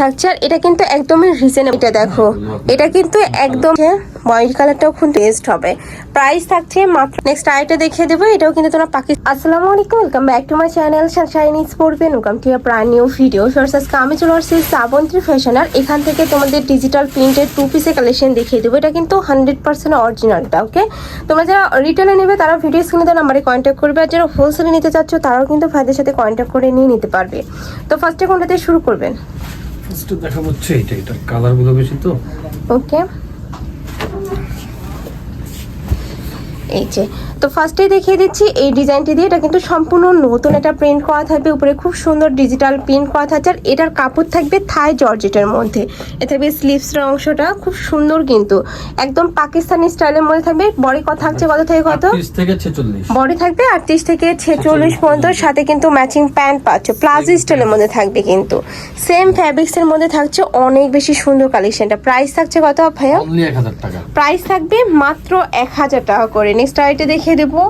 থাকছে আর এটা কিন্তু একদমই রিজনেবল এটা দেখো, এটা কিন্তু একদম হোয়াইট কালারটাও খুব টেস্ট হবে। প্রাইস থাকছে মাত্র নেক্সট আইটা দেখিয়ে দেবো, এটাও কিন্তু তোমরা পাকিস্তান আসসালামু আলাইকুম welcome back to my channel sunshine স্পোর্টবেন welcome to brand new video first আমি চলে আসছি শ্রাবন্তী ফ্যাশন আর এখান থেকে তোমাদের ডিজিটাল প্রিন্টেড টু পিসের কালেকশন দেখিয়ে দেবো। এটা কিন্তু হান্ড্রেড পার্সেন্ট অরিজিনালটা ওকে তোমরা যারা রিটেলে নেবে, তারা ভিডিও স্ক্রিনে দেওয়া নাম্বারে কন্ট্যাক্ট করবে। আর যারা হোলসেলে নিতে চাচ্ছ, তারাও কিন্তু ভাইদের সাথে কন্ট্যাক্ট করে নিয়ে নিতে পারবে। তো ফার্স্টে কোনটাতে শুরু করবেন? ফার্স্টে দেখা হচ্ছে এটা এটা কালারগুলো বেশি তো। ওকে এই যে তো ফার্স্টেই দেখিয়ে দিচ্ছি এই ডিজাইনটি দিয়ে এটা কিন্তু সম্পূর্ণ নতুন একটা প্রিন্ট করা থাকবে। উপরে খুব সুন্দর ডিজিটাল প্রিন্ট করা থাকছে আর এটার কাপড় থাকবে থাই জর্জেটের মধ্যে। এ থাকবে স্লিভসের অংশটা খুব সুন্দর কিন্তু। একদম পাকিস্তানি স্টাইলের মধ্যে থাকবে। বডি কত থাকছে? কত থেকে কত? 30 থেকে 46 বডি থাকবে আটত্রিশ থেকে ছেচল্লিশ পর্যন্ত। সাথে কিন্তু ম্যাচিং প্যান্ট পাচ্ছ। প্লাজো স্টাইলের মধ্যে থাকবে কিন্তু। সেম ফ্যাব্রিক্সের মধ্যে থাকছে অনেক বেশি সুন্দর কালেকশনটা। প্রাইস থাকছে কত ভাইয়া? অনলি 1000 টাকা। প্রাইস থাকবে মাত্র এক হাজার টাকা করে। নেক্সট আইটে দেখিয়ে দেবো।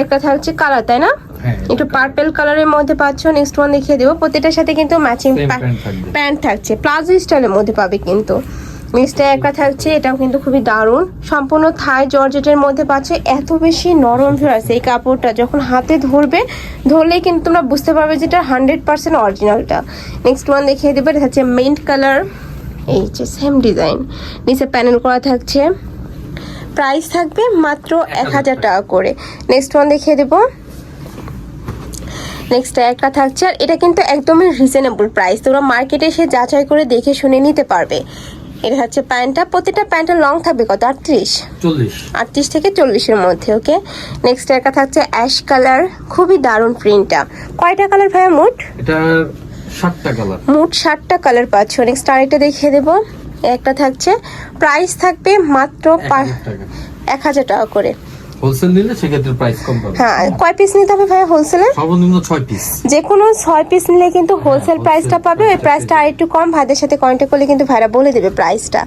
একটা থাকছে কালার তাই না? হ্যাঁ একটু পার্পেল কালারের মধ্যে পাচ্ছ নেক্সট ওয়ান দেখিয়ে দেবো। প্রত্যেকটার সাথে কিন্তু ম্যাচিং প্যান্ট থাকছে। প্লাজো স্টাইলের মধ্যে পাবে কিন্তু। নেক্সট একটা থাকছে এটাও কিন্তু খুবই দারুণ। সম্পূর্ণ থাই জর্জেটের মধ্যে পাচ্ছে। এত বেশি নরম ভিউয়ার্স এই কাপড়টা। যখন হাতে ধরবে ধরলে কিন্তু তোমরা বুঝতে পারবে যেটা হান্ড্রেড পার্সেন্ট অরিজিনালটা নেক্সট ওয়ান দেখিয়ে দেবে এটা হচ্ছে মিন্ট কালার এই যে সেম ডিজাইন নিচে প্যানেল করা থাকছে। প্রাইস থাকবে মাত্র এক হাজার টাকা। করে। নেক্সট ওয়ান দেখিয়ে দেবো। নেক্সট একটা থাকছে আর এটা কিন্তু একদমই রিজনেবল প্রাইস তোমরা মার্কেটে এসে যাচাই করে দেখে শুনে নিতে পারবে। এটা হচ্ছে প্যান্টটা। প্রতিটা প্যান্টের লং থাকবে কত? আটত্রিশ? 40 আটত্রিশ থেকে চল্লিশের মধ্যে ওকে নেক্সট একটা থাকছে অ্যাশ কালার খুবই দারুণ প্রিন্টটা কয়টা কালার ভাইয়া? মোট? এটা 7টা কালার মোট ষাটটা কালার পাচ্ছ। নেক্সট আরেকটা দেখিয়ে দেবো। একটা থাকছে। প্রাইস থাকবে মাত্র এক হাজার টাকা। করে। হোলসেল নিলে সেক্ষেত্রে প্রাইস কম পাবে। হ্যাঁ কয় পিস নিতে হবে ভাইয়া হোলসেলে সর্বনিম্ন 6 পিস যে কোনো ছয় পিস নিলে কিন্তু হোলসেল প্রাইসটা পাবে। ওই প্রাইসটা আর একটু কম ভাইদের সাথে কন্ট্যাক্ট করলে কিন্তু ভাইরা বলে দেবে প্রাইসটা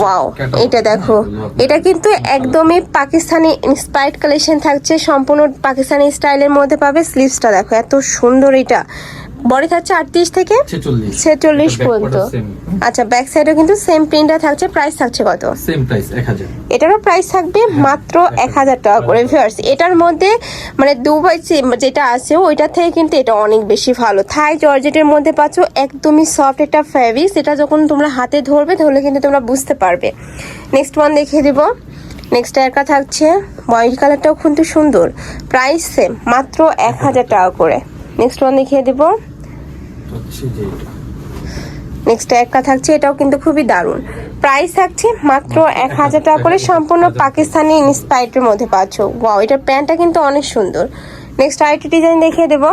ওয়াও এটা দেখো। এটা কিন্তু একদমই পাকিস্তানি ইন্সপায়ার্ড কালেকশন থাকছে। সম্পূর্ণ পাকিস্তানি স্টাইলের মধ্যে পাবে। স্লিভসটা দেখো এত সুন্দর এটা। বডি থাকছে আটত্রিশ থেকে ছেচল্লিশ। পর্যন্ত। আচ্ছা ব্যাক সাইডেও কিন্তু সেম প্রিন্টটা থাকছে প্রাইস থাকছে কত? সেম প্রাইস 1000 এটারও প্রাইস থাকবে মাত্র এক হাজার। টাকা করে ভিউয়ার্স এটার মধ্যে মানে দুবাই যেটা আছে ওইটা থেকে কিন্তু এটা অনেক বেশি ভালো। থাই জর্জেটের মধ্যে পাচ্ছ একদমই সফট একটা ফ্যাব্রিক্স এটা যখন তোমরা হাতে ধরবে ধরলে কিন্তু তোমরা বুঝতে পারবে। নেক্সট ওয়ান দেখিয়ে দিব। নেক্সট একটা থাকছে হোয়াইট কালারটাও কিন্তু সুন্দর। প্রাইস সেম মাত্র এক হাজার টাকা করে। নেক্সট ওয়ান দেখিয়ে দিব। নেক্সট একটা থাকছে এটাও কিন্তু খুবই দারুণ। প্রাইস থাকছে মাত্র এক হাজার টাকা করে সম্পূর্ণ পাকিস্তানি ইন্সপায়ার্ডের মধ্যে পাচ্ছ। ওয়াও এটার প্যান্টটা কিন্তু অনেক সুন্দর। নেক্সট আরেকটি ডিজাইন দেখিয়ে দেবো।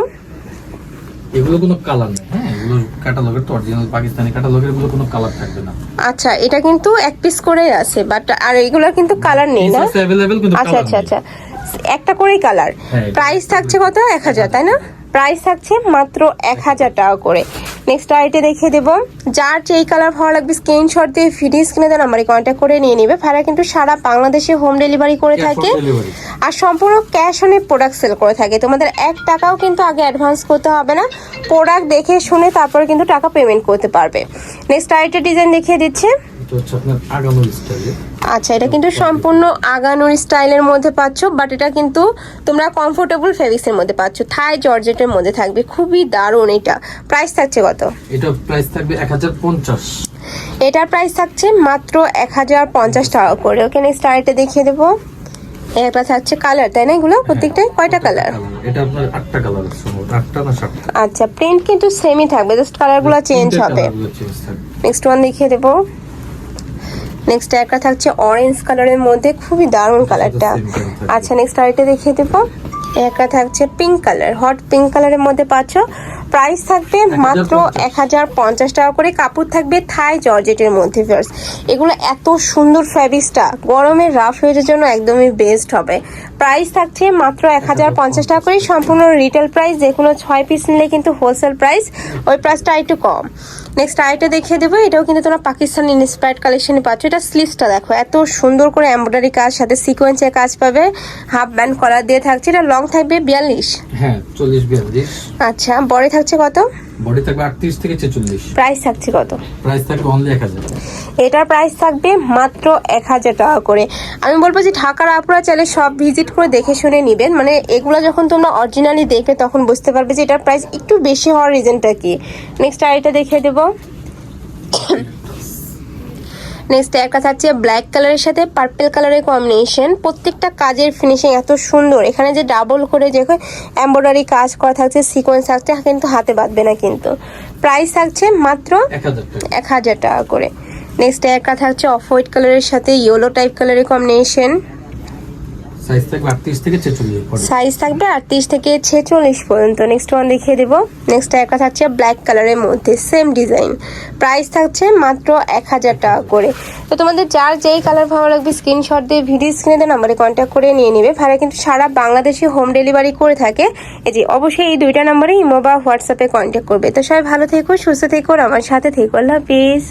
আচ্ছা এটা কিন্তু এক পিস বাট আর এগুলো কিন্তু কালার নেই না। আচ্ছা আচ্ছা আচ্ছা। একটা করেই কালার প্রাইস থাকছে কত? এক হাজার তাই না? প্রাইস থাকছে মাত্র এক হাজার টাকা করে। নেক্সট আইটে দেখিয়ে দেবো। যার যেই কালার ভালো লাগবে স্ক্রিনশট দিয়ে ভিডিও স্ক্রিনে দেওয়া নাম্বারে কন্ট্যাক্ট করে নিয়ে নিবে। ভাড়া কিন্তু সারা বাংলাদেশে হোম ডেলিভারি করে থাকে। আর সম্পূর্ণ ক্যাশ অনে প্রোডাক্ট সেল করে থাকে। তোমাদের এক টাকাও কিন্তু আগে অ্যাডভান্স করতে হবে না। প্রোডাক্ট দেখে শুনে তারপরে কিন্তু টাকা পেমেন্ট করতে পারবে। নেক্সট আইটের ডিজাইন দেখিয়ে দিচ্ছে। এটা আচ্ছা এটা কিন্তু সম্পূর্ণ আগানোর স্টাইলের মধ্যে পাচ্ছ বাট এটা কিন্তু তোমরা কমফোর্টেবল ফেব্রিক্সের মধ্যে পাচ্ছ। থাই জর্জেটের মধ্যে থাকবে খুবই দারুণ এটা। প্রাইস থাকছে কত? এটা প্রাইস থাকবে 1050 এটার প্রাইস থাকছে মাত্র এক হাজার পঞ্চাশ টাকা করে ওকে নেক্সট আরেকটা দেখিয়ে দেবো। একটা থাকছে কালার তাই না এগুলো? প্রত্যেকটাই কয়টা কালার এটা আপনার আটটা কালার আটটা না সাতটা? আচ্ছা প্রিন্ট কিন্তু সেমই থাকবে জাস্ট কালারগুলো চেঞ্জ হবে। নেক্সট ওয়ান দেখিয়ে দেবো। নেক্সট একটা থাকছে অরেঞ্জ কালারের মধ্যে খুবই দারুণ কালারটা। আচ্ছা নেক্সট আরেকটা দেখিয়ে দেবো। একটা থাকছে পিঙ্ক কালার হট পিঙ্ক কালারের মধ্যে পাচ্ছ। প্রাইস থাকবে মাত্র এক হাজার পঞ্চাশ টাকা করে। কাপড় থাকবে থাই জর্জেটের মধ্যে ভিউয়ার্স এগুলো এত সুন্দর ফ্যাব্রিক্সটা গরমে রাফ হয়ে জন্য একদমই বেস্ট হবে। প্রাইস থাকছে মাত্র এক হাজার পঞ্চাশ টাকা করে। সম্পূর্ণ রিটেল প্রাইস যে কোনো ছয় পিস নিলে কিন্তু হোলসেল প্রাইস ওই প্রাইসটা একটু কম। নেক্সট আইটা দেখিয়ে দেবো। এটাও কিন্তু তোমরা পাকিস্তান ইন্সপায়ার্ড কালেকশনে পাচ্ছ। এটা স্লিভসটা দেখো এত সুন্দর করে এমব্রয়ডারি কাজ সাথে সিকোয়েন্সের কাজ পাবে। হাফ ব্যান্ড কলার দিয়ে থাকছে। এটা লং থাকবে বিয়াল্লিশ। হ্যাঁ চল্লিশ বিয়াল্লিশ। আচ্ছা বড়ি থাকছে কত? বডি থাকবে আটত্রিশ থেকে ছেচল্লিশ। প্রাইস থাকছে কত? প্রাইস থাকবে অনলি এক হাজার এটার প্রাইস থাকবে মাত্র এক হাজার টাকা করে। আমি বলব যে ঢাকার আপুরা চলে সব ভিজিট করে দেখে শুনে নেবেন। মানে এগুলো যখন তোমরা অরিজিনালি দেখবে তখন বুঝতে পারবে যে এটার প্রাইস একটু বেশি হওয়ার রিজনটা কি। নেক্সট আইটা দেখিয়ে দেবো। নেক্সট একটা থাকছে ব্ল্যাক কালারের সাথে পার্পেল কালারের কম্বিনেশন প্রত্যেকটা কাজের ফিনিশিং এত সুন্দর। এখানে যে ডাবল করে যে এম্ব্রয়ডারি কাজ করা থাকছে সিকোয়েন্স থাকছে কিন্তু হাতে বাঁধবে না কিন্তু। প্রাইস থাকছে মাত্র এক হাজার টাকা। করে। নেক্সট একটা থাকছে অফ হোয়াইট কালারের সাথে ইয়েলো টাইপ কালারের কম্বিনেশন সাইজ থাকবে আটত্রিশ থেকে ছেচল্লিশ বডি সাইজ থাকবে আটত্রিশ থেকে ছেচল্লিশ পর্যন্ত। নেক্সট ওয়ান দেখিয়ে দেবো। নেক্সট একটা থাকছে ব্ল্যাক কালারের মধ্যে সেম ডিজাইন প্রাইস থাকছে মাত্র এক হাজার টাকা করে। তো তোমাদের যার যেই কালার ভালো লাগবে স্ক্রিনশট দিয়ে ভিডিও স্ক্রিনে দিয়ে নাম্বারে কন্ট্যাক্ট করে নিয়ে নেবে। ভাড়া কিন্তু সারা বাংলাদেশে হোম ডেলিভারি করে থাকে। এই যে অবশ্যই এই দুইটা নাম্বারে ইমো বা হোয়াটসঅ্যাপে কন্ট্যাক্ট করবে। তো সবাই ভালো থেকো, সুস্থ থেকো আমার সাথে থেকো। আল্লাহ হাফিজ।